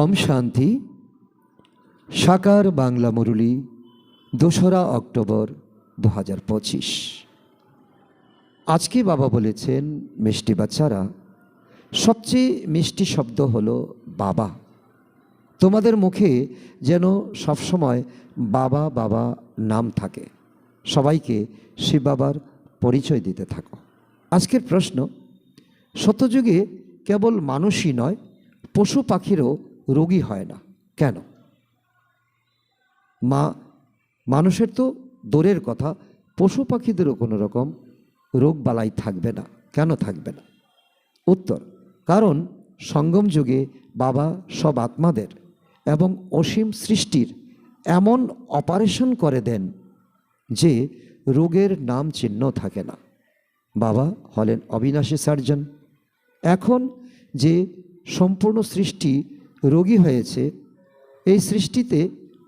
ওম শান্তি। সাকার বাংলা মুরলী, দোসরা অক্টোবর দু হাজার পঁচিশ। আজকে বাবা বলেছেন, মিষ্টি বাচ্চারা, সবচেয়ে মিষ্টি শব্দ হলো বাবা। তোমাদের মুখে যেন সবসময় বাবা বাবা নাম থাকে। সবাইকে শিব বাবার পরিচয় দিতে থাকো। আজকের প্রশ্ন, সত্যযুগে কেবল মানুষই নয়, পশু পাখিরও রোগী হয় না। কেন? মা, মানুষের তো দূরের কথা, পশু পাখিদেরও কোনো রকম রোগ বালাই থাকবে না। কেন থাকবে না? উত্তর, কারণ সঙ্গম যুগে বাবা সব আত্মাদের এবং অসীম সৃষ্টির এমন অপারেশন করে দেন যে রোগের নাম চিহ্ন থাকে না। বাবা হলেন অবিনাশী সার্জন। এখন যে সম্পূর্ণ সৃষ্টি রোগী হয়েছে, এই সৃষ্টিতে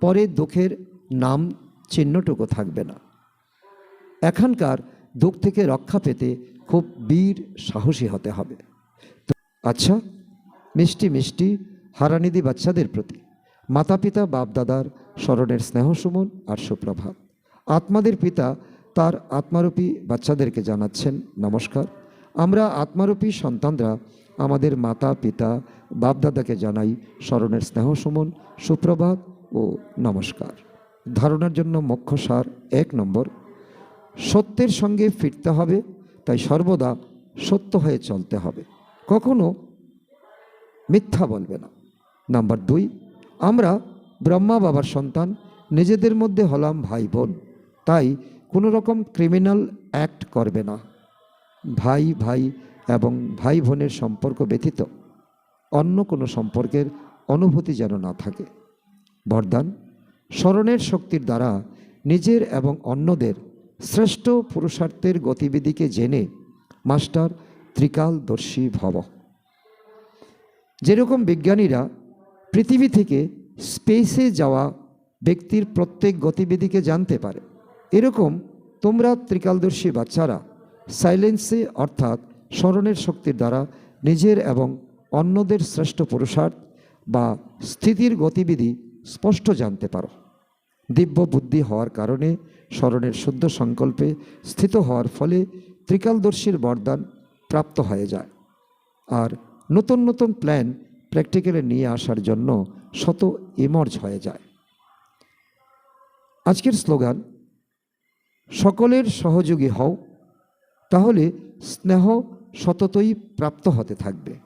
পরে দুঃখের নাম চিহ্নটুকু থাকবে না। এখানকার দুঃখ থেকে রক্ষা পেতে খুব বীর সাহসী হতে হবে। আচ্ছা মিষ্টি মিষ্টি হারানিধি বাচ্চাদের প্রতি মাতা পিতা বাপদাদার স্মরণের স্নেহ সুমন আর সুপ্রভাত। আত্মাদের পিতা তার আত্মারূপী বাচ্চাদেরকে জানাচ্ছেন, নমস্কার। আমরা আত্মারূপী সন্তানরা আমাদের মাতা, পিতা, বাপদাদাকে জানাই স্মরণের স্নেহ সুমন, সুপ্রভাত ও নমস্কার। ধারণার জন্য মুখ্য সার এক নম্বর। সত্যের সঙ্গে ফিরতে হবে, তাই সর্বদা সত্য হয়ে চলতে হবে। কখনো মিথ্যা বলবে না। নাম্বার দুই, আমরা ব্রহ্মা বাবার সন্তান, নিজেদের মধ্যে হলাম ভাই বোন, তাই কোনো রকম ক্রিমিনাল অ্যাক্ট করবে না। ভাই ভাই এবং ভাই বোনের সম্পর্ক ব্যতীত অন্য কোনো সম্পর্কের অনুভূতি যেন না থাকে। বরদান, স্মরণের শক্তির দ্বারা নিজের এবং অন্যদের শ্রেষ্ঠ পুরুষার্থের গতিবিধিকে জেনে মাস্টার ত্রিকালদর্শী ভব। যেরকম বিজ্ঞানীরা পৃথিবী থেকে স্পেসে যাওয়া ব্যক্তির প্রত্যেক গতিবিধিকে জানতে পারে, এরকম তোমরা ত্রিকালদর্শী বাচ্চারা সাইলেন্সে অর্থাৎ স্মরণের শক্তির দ্বারা নিজের এবং অন্যদের শ্রেষ্ঠ পুরুষার্থ বা স্থিতির গতিবিধি স্পষ্ট জানতে পারো। দিব্য বুদ্ধি হওয়ার কারণে স্মরণের শুদ্ধ সংকল্পে স্থিত হওয়ার ফলে ত্রিকালদর্শীর বরদান প্রাপ্ত হয়ে যায়। আর নতুন নতুন প্ল্যান প্র্যাকটিক্যালে নিয়ে আসার জন্য শত ইমর্জ হয়ে যায়। আজকের স্লোগান, সকলের সহযোগী হও, তাহলে স্নেহ সততই প্রাপ্ত হতে থাকবে।